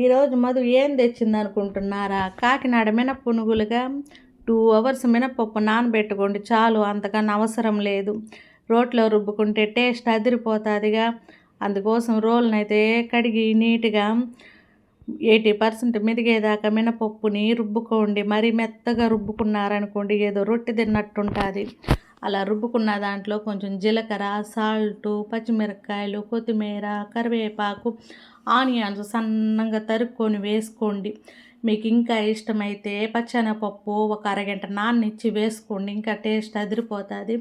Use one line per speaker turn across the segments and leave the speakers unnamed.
ఈరోజు మధు ఏం తెచ్చింది అనుకుంటున్నారా కాకినాడ మినప్పునుగులుగా టూ అవర్స్ మినపప్పు నానబెట్టుకోండి చాలు అంతకన్నా అవసరం లేదు. రోట్లో రుబ్బుకుంటే టేస్ట్ అదిరిపోతుందిగా. అందుకోసం రోల్ని అయితే కడిగి నీట్గా ఎయిటీ పర్సెంట్ మెదిగేదాకా మినపప్పుని రుబ్బుకోండి. మరీ మెత్తగా రుబ్బుకున్నారనుకోండి ఏదో రొట్టె తిన్నట్టుంటుంది. అలా రుబ్బుకున్న దాంట్లో కొంచెం జీలకర్ర సాల్టు పచ్చిమిరపకాయలు కొత్తిమీర కరివేపాకు ఆనియన్స్ సన్నగా తరుక్కొని వేసుకోండి. మీకు ఇంకా ఇష్టమైతే పచ్చెనపప్పు ఒక అరగంట నాన్నిచ్చి వేసుకోండి. ఇంకా టేస్ట్ అదిరిపోతుంది.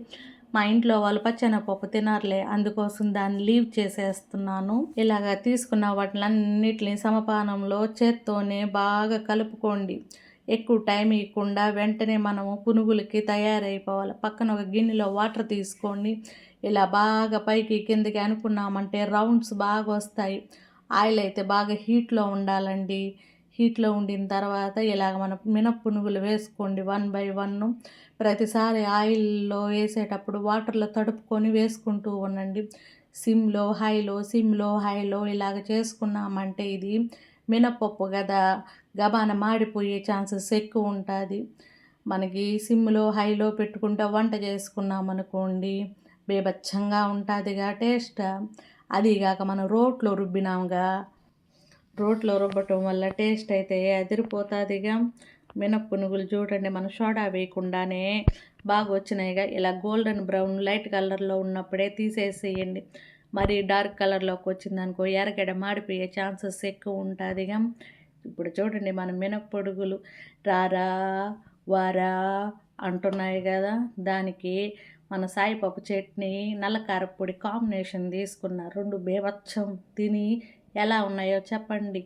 మా ఇంట్లో వాళ్ళు పచ్చెనపప్పు తినర్లే అందుకోసం దాన్ని లీవ్ చేసేస్తున్నాను. ఇలాగ తీసుకున్న వాటిని అన్నిటిని సమపానంలో చేత్తోనే బాగా కలుపుకోండి. ఎక్కువ టైం ఇవ్వకుండా వెంటనే మనము పునుగులకి తయారైపోవాలి. పక్కన ఒక గిన్నెలో వాటర్ తీసుకోండి. ఇలా బాగా పైకి కిందకి అనుకున్నామంటే రౌండ్స్ బాగా వస్తాయి. ఆయిల్ అయితే బాగా హీట్లో ఉండాలండి. హీట్లో ఉండిన తర్వాత ఇలాగ మన మినప్పునుగులు వేసుకోండి వన్ బై వన్. ప్రతిసారి ఆయిల్లో వేసేటప్పుడు వాటర్లో తడుపుకొని వేసుకుంటూ ఉండండి. సిమ్లో హైలో సిమ్లో హైలో ఇలాగ చేసుకున్నామంటే ఇది మినపప్పు కదా గబాన మాడిపోయే ఛాన్సెస్ ఎక్కువ ఉంటుంది. మనకి సిమ్లో హైలో పెట్టుకుంటే వంట చేసుకున్నాం అనుకోండి బేబచ్చంగా ఉంటుందిగా టేస్ట్. అదిగాక మనం రోట్లో రుబ్బినాంగా రోట్లో రుబ్బటం వల్ల టేస్ట్ అయితే అదిరిపోతుందిగా. మినప్పునుగులు చూడండి మనం సోడా వేయకుండానే బాగా వచ్చినాయిగా ఇలా గోల్డెన్ బ్రౌన్ లైట్ కలర్లో ఉన్నప్పుడే తీసేసేయండి. మరి డార్క్ కలర్లోకి వచ్చిందనుకో ఎరగడ మాడిపోయే ఛాన్సెస్ ఎక్కువ ఉంటుందిగా ఇప్పుడు చూడండి మన మినప్పొడుగులు రారా వారా అంటున్నాయి కదా. దానికి మన సాయిపప్పు చట్నీ నల్లకారపొడి కాంబినేషన్ తీసుకున్న రెండు బేవచ్చం తిని ఎలా ఉన్నాయో చెప్పండి.